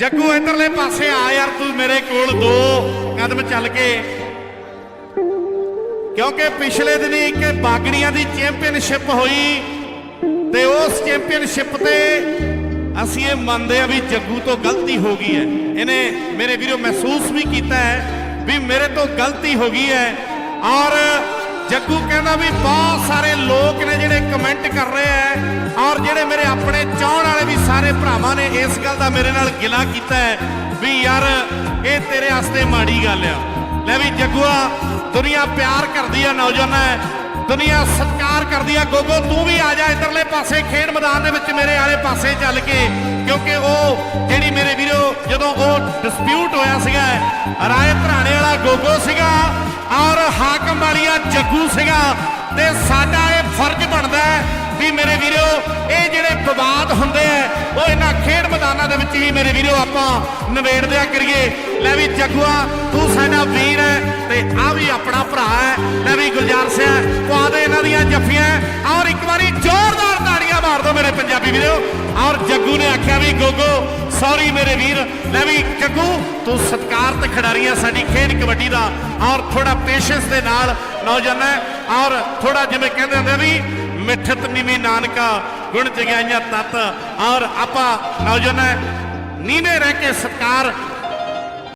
ਜੱਗੂ ਇਧਰਲੇ ਪਾਸੇ ਆ ਯਾਰ, ਤੂੰ ਮੇਰੇ ਕੋਲ ਦੋ ਕਦਮ ਚੱਲ ਕੇ। ਕਿਉਂਕਿ ਪਿਛਲੇ ਦਿਨੀ ਇੱਕ ਬਾਗੜੀਆਂ ਦੀ ਚੈਂਪੀਅਨਸ਼ਿਪ ਹੋਈ ਤੇ ਉਸ ਚੈਂਪੀਅਨਸ਼ਿਪ ਤੇ ਅਸੀਂ ਇਹ ਮੰਨਦੇ ਆ ਵੀ ਜੱਗੂ ਤੋਂ ਗਲਤੀ ਹੋ ਗਈ ਹੈ। ਇਹਨੇ ਮੇਰੇ ਵੀਰੋ ਮਹਿਸੂਸ ਵੀ ਕੀਤਾ ਹੈ ਵੀ ਮੇਰੇ ਤੋਂ ਗਲਤੀ ਹੋ ਗਈ ਹੈ। ਔਰ ਜੱਗੂ ਕਹਿੰਦਾ ਵੀ ਬਹੁਤ ਸਾਰੇ ਲੋਕ ਨੇ ਜਿਹੜੇ ਕਮੈਂਟ ਕਰ ਰਹੇ ਐ ਔਰ ਜਿਹੜੇ ਮੇਰੇ ਆਪਣੇ ਚਾਹਣ ਸਾਰੇ ਭਰਾਵਾਂ ਨੇ ਇਸ ਗੱਲ ਦਾ ਮੇਰੇ ਨਾਲ ਗਿਲਾ ਕੀਤਾ ਹੈ ਵੀ ਯਾਰ, ਇਹ ਤੇਰੇ ਵਾਸਤੇ ਮਾੜੀ ਗੱਲ ਆ। ਲੈ ਵੀ ਜੱਗੂਆ ਦੁਨੀਆ ਪਿਆਰ ਕਰਦੀ ਆ ਨੌਜਵਾਨਾਂ ਦੁਨੀਆ ਸਤਿਕਾਰ ਕਰਦੀ ਆ। ਗੋਗੋ, ਤੂੰ ਵੀ ਆ ਜਾ ਇਧਰਲੇ ਪਾਸੇ, ਖੇਡ ਮੈਦਾਨ ਦੇ ਵਿੱਚ ਮੇਰੇ ਵਾਲੇ ਪਾਸੇ ਚੱਲ ਕੇ, ਕਿਉਂਕਿ ਉਹ ਜਿਹੜੀ ਮੇਰੇ ਵੀਰੋ, ਜਦੋਂ ਉਹ ਡਿਸਪਿਊਟ ਹੋਇਆ ਸੀਗਾ, ਰਾਏ ਧਰਾਣੇ ਵਾਲਾ ਗੋਗੋ ਸੀਗਾ ਔਰ ਹਾਕਮ ਵਾਲੀਆ ਜੱਗੂ ਸੀਗਾ, ਤੇ ਸਾਡਾ ਇਹ ਫਰਜ਼ ਬਣਦਾ ਵੀ ਮੇਰੇ ਵੀਰੋ, ਇਹ ਜਿਹੜੇ ਮੈਦਾਨਾਂ ਦੇ ਵਿੱਚ ਹੀ ਮੇਰੇ ਵੀਰੋ, ਆਪਾਂ ਨਿਬੇੜਦਿਆ ਕਰੀਏ। ਲੈ ਵੀ ਜੱਗੂਆ ਤੂੰ ਸਾਡਾ ਵੀਰ ਹੈ ਤੇ ਆ ਵੀ ਆਪਣਾ ਭਰਾ ਹੈ ਲੈ ਵੀ ਗੁਲਜ਼ਾਰ ਸਿਆ ਪਵਾ ਦੇ ਇਹਨਾਂ ਦੀਆਂ ਜੱਫੀਆਂ। ਔਰ ਇੱਕ ਵਾਰੀ ਜ਼ੋਰਦਾਰ ਤਾੜੀਆਂ ਮਾਰ ਦਿਓ ਮੇਰੇ ਪੰਜਾਬੀ ਵੀਰੋ। ਔਰ ਜੱਗੂ ਨੇ ਆਖਿਆ ਵੀ, ਗੋਗੋ ਸੌਰੀ ਮੇਰੇ ਵੀਰ। ਲੈ ਵੀ ਜੱਗੂ, ਤੂੰ ਸਤਿਕਾਰ ਤੇ ਖਿਡਾਰੀਆਂ ਸਾਡੀ ਖੇਡ ਕਬੱਡੀ ਦਾ। ਔਰ ਥੋੜਾ ਪੇਸ਼ੈਂਸ ਦੇ ਨਾਲ ਨੌਜਵਾਨਾਂ ਔਰ ਥੋੜਾ ਜਿਵੇਂ ਕਹਿੰਦੇ ਹੁੰਦੇ ਵੀ ਮਿੱਠਤ ਨਿਮੀ ਨਾਨਕਾ ਗੁਣ ਜਗਾਈਆਂ ਤਤ। ਔਰ ਆਪਾਂ ਨੌਜਵਾਨ ਹੈ ਨੀਵੇਂ ਰਹਿ ਕੇ ਸਤਕਾਰ